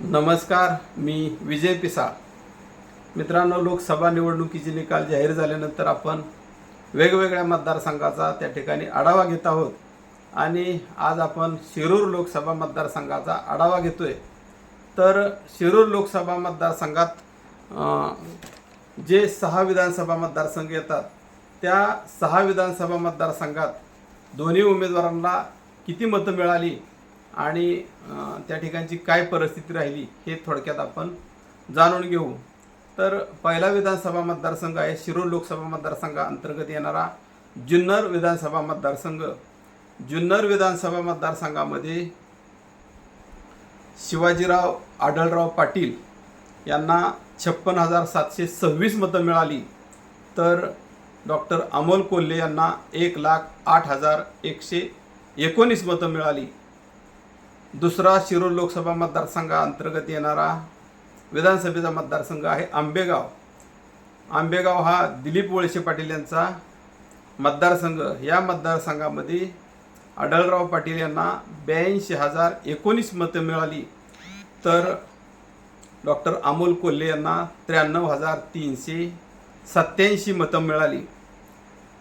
नमस्कार मी विजय पिसाळ मित्रांनो लोकसभा निवडणुकीचे निकाल जाहीर झाल्यानंतर आपण वेगवेगळ्या मतदारसंघाचा त्या ठिकाणी आढावा घेत आहोत. आणि आज आपण शिरूर लोकसभा मतदारसंघाचा आढावा घेतोय. तर शिरूर लोकसभा मतदारसंघात जे सहा विधानसभा मतदारसंघ येतात त्या सहा विधानसभा मतदारसंघात दोन्ही उमेदवारांना किती मतं मिळाली? आणि त्या ठिकाणची काय परिस्थिती राहिली हे थोडक्यात आपण जाणून घेऊ. तर पहिला विधानसभा मतदारसंघ आहे शिरूर लोकसभा मतदारसंघा अंतर्गत येणारा जुन्नर विधानसभा मतदारसंघ. जुन्नर विधानसभा मतदारसंघामध्ये शिवाजीराव आढळराव पाटील यांना छप्पन हजार सातशे सव्वीस मतं मिळाली. तर डॉक्टर अमोल कोल्हे यांना एक लाख आठ हजार एकशे एकोणीस मतं मिळाली. दुसरा शिरूर लोकसभा मतदारसंघाअंतर्गत येणारा विधानसभेचा मतदारसंघ आहे आंबेगाव. आंबेगाव हा दिलीप वळसे पाटील यांचा मतदारसंघ. या मतदारसंघामध्ये आढळराव पाटील यांना ब्याऐंशी हजार एकोणीस मतं मिळाली. तर डॉक्टर अमोल कोल्हे यांना त्र्याण्णव हजार तीनशे सत्याऐंशी मतं मिळाली.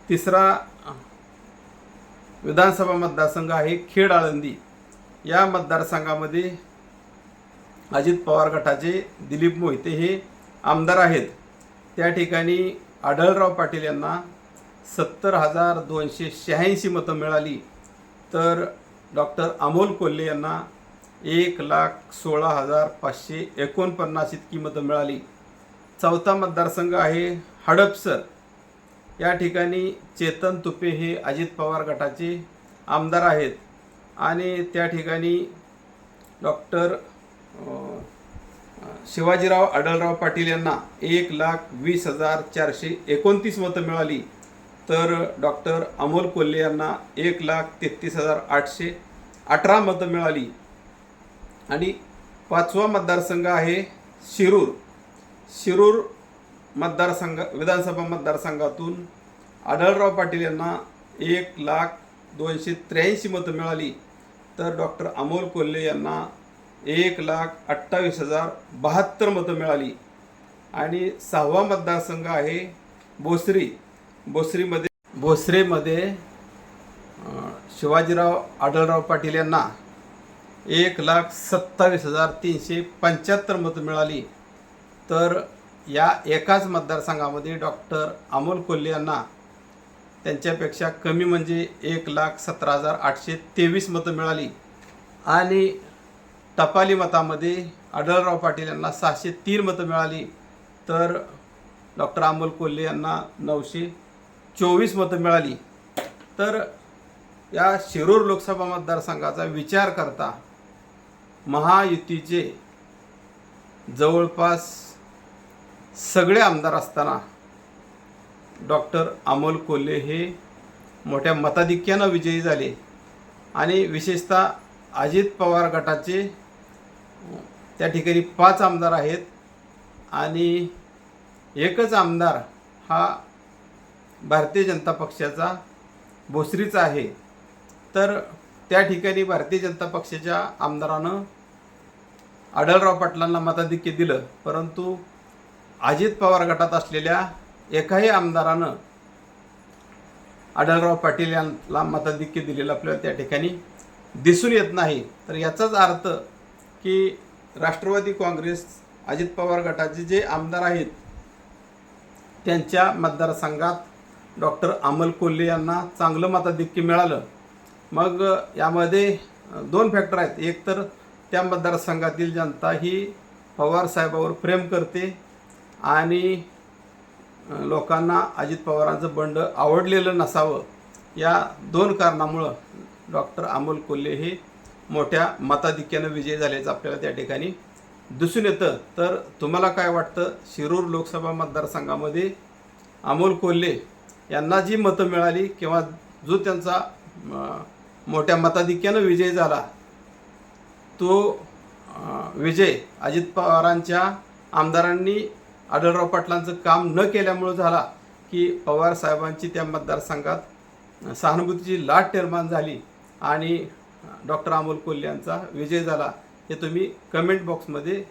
तिसरा विधानसभा मतदारसंघ आहे खेड आळंदी. या मतदारसंघामध्ये अजित पवार गटाचे दिलीप मोहिते हे आमदार आहेत. त्या ठिकाणी आढळराव पाटील यांना सत्तर हजार दोनशे शहाऐंशी मतं मिळाली. तर डॉक्टर अमोल कोल्हे यांना एक लाख सोळा हजार पाचशे एकोणपन्नास इतकी मतं मिळाली. चौथा मतदारसंघ आहे हडपसर. या ठिकाणी चेतन तुपे हे अजित पवार गटाचे आमदार आहेत. आणि त्या ठिकाणी डॉक्टर शिवाजीराव आढळराव पाटील यांना एक लाख वीस हजार चारशे एकोणतीस मतं मिळाली. तर डॉक्टर अमोल कोल्हे यांना एक लाख तेहतीस हजार आठशे अठरा मतं मिळाली. आणि पाचवा मतदारसंघ आहे शिरूर. शिरूर मतदारसंघ विधानसभा मतदारसंघातून आढळराव पाटील यांना एक लाख दोनशे त्र्याऐंशी मतं मिळाली. तर डॉक्टर अमोल कोल्हे यांना एक लाख अठ्ठावीस हजार बहात्तर मतं मिळाली. आणि सहावा मतदारसंघ आहे भोसरी. भोसरीमध्ये भोसरीमध्ये शिवाजीराव आढळराव पाटील यांना एक लाख सत्तावीस हजार तीनशे पंच्याहत्तर मतं मिळाली. तर या एकाच मतदारसंघामध्ये डॉक्टर अमोल कोल्हे यांना त्यांच्यापेक्षा कमी म्हणजे एक लाख सतरा हजार आठशे तेवीस मतं मिळाली. आणि टपाली मतामध्ये आढळराव पाटील यांना सहाशे तीन मतं मिळाली. तर डॉक्टर अमोल कोल्हे यांना नऊशे चोवीस मतं मिळाली. तर या शिरूर लोकसभा मतदारसंघाचा विचार करता महायुतीचे जवळपास सगळे आमदार असताना डॉक्टर अमोल कोल्हे हे मोठ्या मताधिक्यानं विजयी झाले आणि विशेषतः अजित पवार गटाचे त्या ठिकाणी पाच आमदार आहेत आणि एकच आमदार हा भारतीय जनता पक्षाचा भोसरीचा आहे. तर त्या ठिकाणी भारतीय जनता पक्षाच्या आमदारानं आढळराव पाटलांना मताधिक्य दिलं परंतु अजित पवार गटात असलेल्या एकाही आमदारानं आढळराव पाटील यांना मताधिक्य दिलेलं आपल्याला त्या ठिकाणी दिसून येत नाही. तर याचाच अर्थ की राष्ट्रवादी काँग्रेस अजित पवार गटाचे जे आमदार आहेत त्यांच्या मतदारसंघात डॉक्टर अमल कोल्हे यांना चांगलं मताधिक्य मिळालं. मग यामध्ये दोन फॅक्टर आहेत. एक तर त्या मतदारसंघातील जनता ही पवार साहेबावर प्रेम करते आणि लोकांना अजित पवारांचं बंड आवडलेलं नसावं या दोन कारणामुळं डॉक्टर अमोल कोल्हे हे मोठ्या मताधिक्यानं विजय झाल्याचं आपल्याला त्या ठिकाणी दिसून येतं. तर तुम्हाला काय वाटतं? शिरूर लोकसभा मतदारसंघामध्ये अमोल कोल्हे यांना जी मतं मिळाली किंवा जो त्यांचा मोठ्या मताधिक्यानं विजय झाला तो विजय अजित पवारांच्या आमदारांनी आढळराव पाटलांचं काम न केल्यामुळं झाला की पवार साहेबांची त्या मतदारसंघात सहानुभूतीची लाट निर्माण झाली आणि डॉक्टर अमोल कोल्हे यांचा विजय झाला हे तुम्ही कमेंट बॉक्समध्ये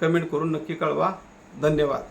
कमेंट करून नक्की कळवा. धन्यवाद.